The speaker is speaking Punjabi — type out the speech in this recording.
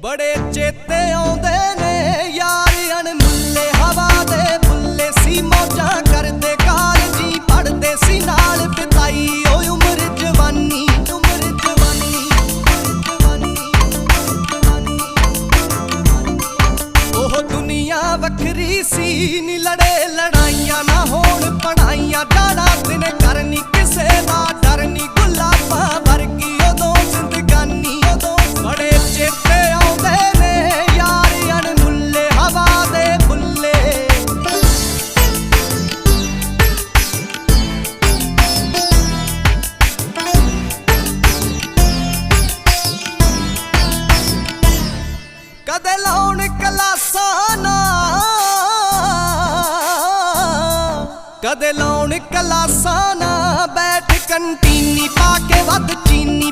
ਬੜੇ ਚੇਤੇ ਆਉਂਦੇ ਨੇ, ਯਾਰ ਅਣਮੁੱਲੇ ਹਵਾ ਦੇ ਬੁੱਲੇ ਸੀ, ਮੌਜਾਂ ਕਰਦੇ ਕਾਲਜੀ ਪੜਦੇ ਸੀ ਨਾਲ, ਬਿਤਾਈ ਓ ਉਮਰ ਜਵਾਨੀ ਉਮਰ ਜਵਾਨੀ, ਉਹ ਦੁਨੀਆ ਵੱਖਰੀ ਸੀ, ਨੀ ਲੜੇ ਲੜਾਈਆਂ ਨਾ ਹੋਣ ਪੜਾਈਆਂ ਡਾੜਾ ਦਿਨ ਕਰਨੀ ਕਿਸੇ ਦਾ ਕਦੇ ਲਾਉਣ ਕਲਾਸਾਂ ਨਾ। ਕਦੇ ਲਾਉਣ ਕਲਾਸਾਂ ਨਾ। ਬੈਠ ਕੰਟੀਨੀ ਪਾ ਕੇ ਵੱਧ ਚੀਨੀ